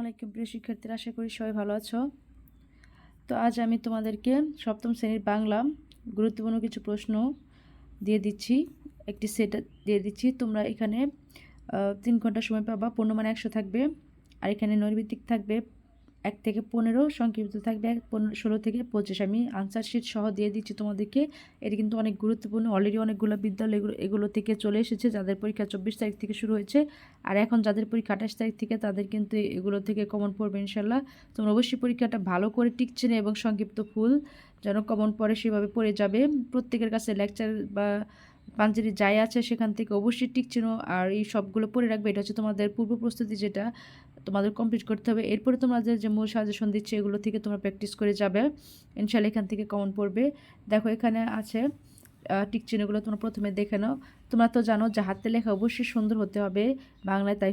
আলাইকুম প্রিয় শিক্ষার্থীরা, আশা করি সবাই ভালো আছো। তো আজ আমি তোমাদেরকে সপ্তম শ্রেণির বাংলা গুরুত্বপূর্ণ কিছু প্রশ্ন দিয়ে দিচ্ছি। একটি সেট দিয়ে দিচ্ছি। তোমরা এখানে তিন ঘণ্টা সময় পাবা, পূর্ণমান একশো থাকবে, আর এখানে নৈর্ভিত্তিক থাকবে এক থেকে পনেরো, সংক্ষিপ্ত থাকবে এক, পনেরো, ষোলো থেকে পঁচিশ। আমি আনসার শিট সহ দিয়ে দিচ্ছি তোমাদেরকে। এটি কিন্তু অনেক গুরুত্বপূর্ণ। অলরেডি অনেকগুলো বিদ্যালয় এগুলো এগুলো থেকে চলে এসেছে, যাদের পরীক্ষা চব্বিশ তারিখ থেকে শুরু হয়েছে। আর এখন যাদের পরীক্ষা আঠাশ তারিখ থেকে, তাদের কিন্তু এগুলো থেকে কমন পড়বে ইনশাল্লাহ তোমরা অবশ্যই পরীক্ষাটা ভালো করে টিকছে না এবং সংক্ষিপ্ত ফুল যেন কমন পড়ে সেভাবে পড়ে যাবে। প্রত্যেকের কাছে লেকচার বা পাঞ্জাবি যাই আছে সেখান থেকে অবশ্যই টিকচিনো আর এই সবগুলো পরে রাখবে। এটা হচ্ছে তোমাদের পূর্ব প্রস্তুতি যেটা তোমাদের কমপ্লিট করতে হবে। এরপরে তোমাদের যে মূল সাজেশন দিচ্ছে, এগুলো থেকে তোমরা প্র্যাকটিস করে যাবে। ইনশাল্লাহ এখান থেকে কমন পড়বে। দেখো এখানে আছে টিক চিহ্নগুলো তোমরা প্রথমে দেখে নাও। তোমরা তো জানো যে হাতে লেখা অবশ্যই সুন্দর হতে হবে, বাংলায় তাই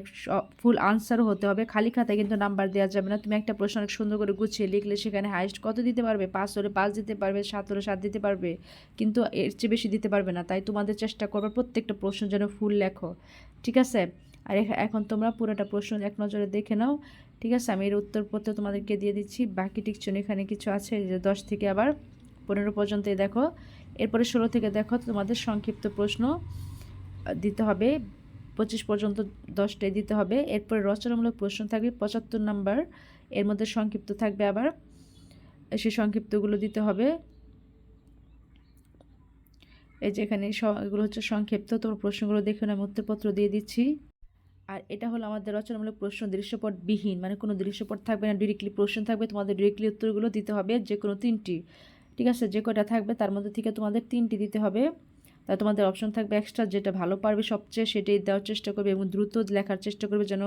ফুল আনসারও হতে হবে। খালি খাতায় কিন্তু নাম্বার দেওয়া যাবে না। তুমি একটা প্রশ্ন অনেক সুন্দর করে গুছিয়ে লিখলে সেখানে হাইস্ট কত দিতে পারবে? পাঁচ হলে পাঁচ দিতে পারবে, সাত হলে সাত দিতে পারবে। কিন্তু এর চেয়ে বেশি দিতে পারবে না। তাই তোমাদের চেষ্টা করবে প্রত্যেকটা প্রশ্ন যেন ফুল লেখো। ঠিক আছে? আর এখ- এখন তোমরা পুরোটা প্রশ্ন এক নজরে দেখে নাও। ঠিক আছে? আমি এর উত্তরপত্র তোমাদেরকে দিয়ে দিচ্ছি। বাকি টিকচন এখানে কিছু আছে যে দশ থেকে আবার পনেরো পর্যন্ত এই দেখো। এরপরে ষোলো থেকে দেখো তোমাদের সংক্ষিপ্ত প্রশ্ন দিতে হবে। পঁচিশ পর্যন্ত দশটায় দিতে হবে। এরপরে রচনামূলক প্রশ্ন থাকবে, পঁচাত্তর নাম্বার। এর মধ্যে সংক্ষিপ্ত থাকবে আবার। সেই সংক্ষিপ্তগুলো দিতে হবে। এই যে এখানে এগুলো হচ্ছে সংক্ষিপ্ত। তোমার প্রশ্নগুলো দেখে আমি উত্তরপত্র দিয়ে দিচ্ছি। আর এটা হলো আমাদের রচনামূলক প্রশ্ন দৃশ্যপট বিহীন মানে কোনো দৃশ্যপট থাকবে না ডিরেক্টলি প্রশ্ন থাকবে। তোমাদের ডিরেক্টলি উত্তরগুলো দিতে হবে যে কোনো তিনটি। ঠিক আছে? যে কটা থাকবে তার মধ্যে থেকে তোমাদের তিনটি দিতে হবে। তা তোমাদের অপশন থাকবে এক্সট্রা যেটা ভালো পারবে সবচেয়ে সেটাই দেওয়ার চেষ্টা করবে এবং দ্রুত লেখার চেষ্টা করবে যেন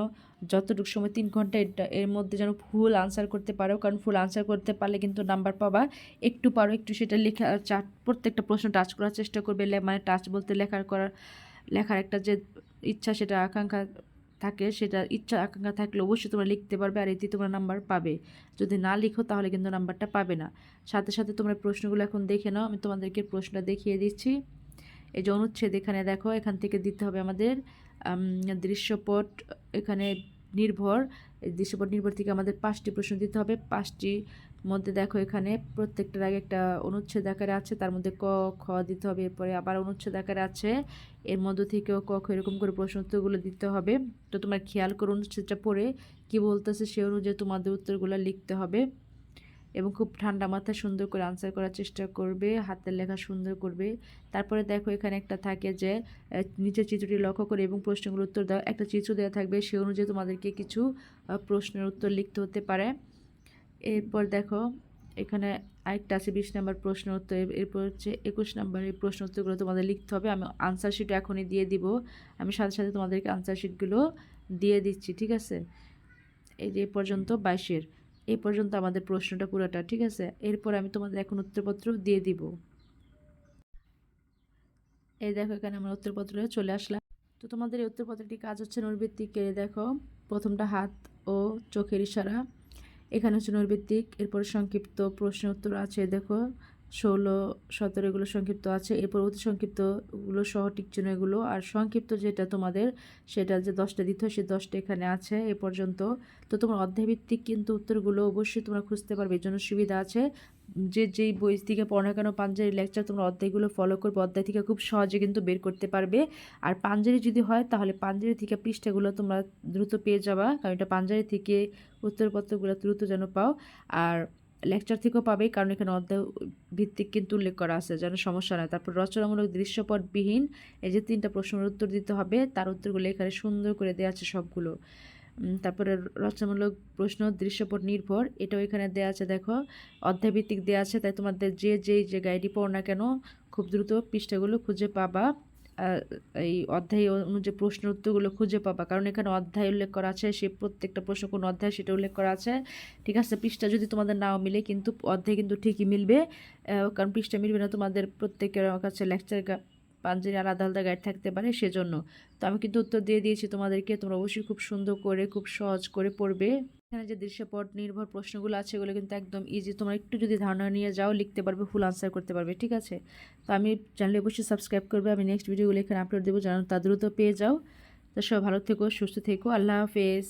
যতটুকু সময় তিন ঘণ্টা এটা এর মধ্যে যেন ফুল আনসার করতে পারো। কারণ ফুল আনসার করতে পারলে কিন্তু নাম্বার পাবা, একটু পারো, একটু সেটা লেখা চাট প্রত্যেকটা প্রশ্ন টাচ করার চেষ্টা করবে। মানে টাচ বলতে লেখার করার, লেখার একটা যে ইচ্ছা সেটা, আকাঙ্ক্ষা থাকে, সেটা ইচ্ছা আকাঙ্ক্ষা থাকলে অবশ্যই তোমরা লিখতে পারবে আর এতে তোমরা নাম্বার পাবে। যদি না লিখো তাহলে কিন্তু নাম্বারটা পাবে না। সাথে সাথে তোমরা প্রশ্নগুলো এখন দেখে নাও, আমি তোমাদেরকে প্রশ্নটা দেখিয়ে দিচ্ছি। এই যে অনুচ্ছেদ এখানে দেখো, এখান থেকে দিতে হবে আমাদের দৃশ্যপট, এখানে নির্ভর দৃশ্যপট নির্ভর থেকে আমাদের পাঁচটি প্রশ্ন দিতে হবে। পাঁচটি মধ্যে দেখো এখানে, প্রত্যেকটার আগে একটা অনুচ্ছেদ আকারে আছে, তার মধ্যে ক, খ দিতে হবে, এরপরে আবার অনুচ্ছেদ আকারে আছে। এর মধ্যে থেকেও ক, খ এরকম করে প্রশ্ন উত্তরগুলো দিতে হবে। তো তোমার খেয়াল করো অনুচ্ছেদটা পড়ে কি বলতেছে সে অনুযায়ী তোমাদের উত্তরগুলো লিখতে হবে। এবং খুব ঠান্ডা মাথায় সুন্দর করে আনসার করার চেষ্টা করবে, হাতের লেখা সুন্দর করবে। তারপরে দেখো এখানে একটা থাকে যে নিচের চিত্রটি লক্ষ্য করে এবং প্রশ্নগুলোর উত্তর দাও। একটা চিত্র দেওয়া থাকবে, সে অনুযায়ী তোমাদেরকে কিছু প্রশ্নের উত্তর লিখতে হতে পারে। এরপর দেখো, এখানে আরেকটা আছে বিশ নাম্বার প্রশ্ন উত্তর। এরপর হচ্ছে একুশ নাম্বার এই প্রশ্ন উত্তরগুলো তোমাদের লিখতে হবে। আমি আনসার শিট এখনই দিয়ে দিব। আমি সাথে সাথে তোমাদেরকে আনসার শিটগুলো দিয়ে দিচ্ছি, ঠিক আছে? এই যে পর্যন্ত বাইশের। এই পর্যন্ত আমাদের প্রশ্নটা পুরোটা, ঠিক আছে? এরপর আমি তোমাদের এখন উত্তরপত্র দিয়ে দিব। এই দেখো, এখানে আমার উত্তরপত্র চলে আসলাম। তো তোমাদের এই উত্তরপত্রটি কাজ হচ্ছে নৈর্ভিত্তিক এই দেখো, প্রথমটা হাত ও চোখের ইশারা। এখানে হচ্ছে নৈর্ভিত্তিক এরপর সংক্ষিপ্ত প্রশ্ন উত্তর আছে, দেখো। ষোলো, সতেরো এগুলো সংক্ষিপ্ত আছে। এরপর অতি সংক্ষিপ্তগুলো সহ টিকচিহ্ন এগুলো আর সংক্ষিপ্ত যেটা তোমাদের, সেটা যে দশটা দিতে হয় সেই দশটা এখানে আছে এ পর্যন্ত। তো তোমার অধ্যায়ভিত্তিক কিন্তু উত্তরগুলো অবশ্যই তোমরা খুঁজতে পারবে, এর জন্য সুবিধা আছে। যে যেই বই থেকে পড়ো কেন পাঞ্জাবি লেকচার তোমরা অধ্যায়গুলো ফলো করবে, অধ্যায় থেকে খুব সহজে কিন্তু বের করতে পারবে। আর পাঞ্জাবি যদি হয়, তাহলে পাঞ্জাবি থেকে পৃষ্ঠাগুলো তোমরা দ্রুত পেয়ে যাবা, কারণ এটা পাঞ্জাবি থেকে উত্তরপত্রগুলো দ্রুত যেন পাও। আর লেকচার থেকেও পাবে, কারণ এখানে অধ্যায় ভিত্তিক কিন্তু উল্লেখ করা আছে, যেন সমস্যা নয়। তারপর রচনামূলক দৃশ্যপটবিহীন এই যে তিনটা প্রশ্নের উত্তর দিতে হবে, তার উত্তরগুলো এখানে সুন্দর করে দেওয়া আছে সবগুলো। তারপরে রচনামূলক প্রশ্ন, দৃশ্যপট নির্ভর, এটাও এখানে দেওয়া আছে, দেখো। অধ্যায়ভিত্তিক দেওয়া আছে, তাই তোমাদের যে যেই যে গাইডি পড়ো না কেন, খুব দ্রুত পৃষ্ঠাগুলো খুঁজে পাবা। এই অধ্যায় অনুযায়ী প্রশ্নের উত্তরগুলো খুঁজে পাবা। কারণ এখানে অধ্যায় উল্লেখ করা আছে, সে প্রত্যেকটা প্রশ্ন কোন অধ্যায় সেটা উল্লেখ করা আছে। ঠিক আছে? পৃষ্ঠা যদি তোমাদের নাও মিলে কিন্তু অধ্যায় কিন্তু ঠিকই মিলবে। কারণ পৃষ্ঠা মিলবে না তোমাদের প্রত্যেকের কাছে লেকচার পাঞ্জাবি আলাদা আলাদা গাইড থাকতে পারে সেজন্য। তো আমি কিন্তু উত্তর দিয়ে দিয়েছি তোমাদেরকে, তোমরা অবশ্যই খুব সুন্দর করে, খুব সহজ করে পড়বে। এখানে যে দৃশ্যপট নির্ভর প্রশ্নগুলো আছে, এগুলো কিন্তু একদম ইজি তোমরা একটু যদি ধারণা নিয়ে যাও, লিখতে পারবে ফুল আনসার করতে পারবে, ঠিক আছে? তো আমি চ্যানেলে অবশ্যই সাবস্ক্রাইব করবে, আমি নেক্সট ভিডিওগুলো এখানে আপলোড দেবো, যেন তা দ্রুত পেয়ে যাও। তো সব ভালো থেকো, সুস্থ থেকো, আল্লাহ হাফেজ।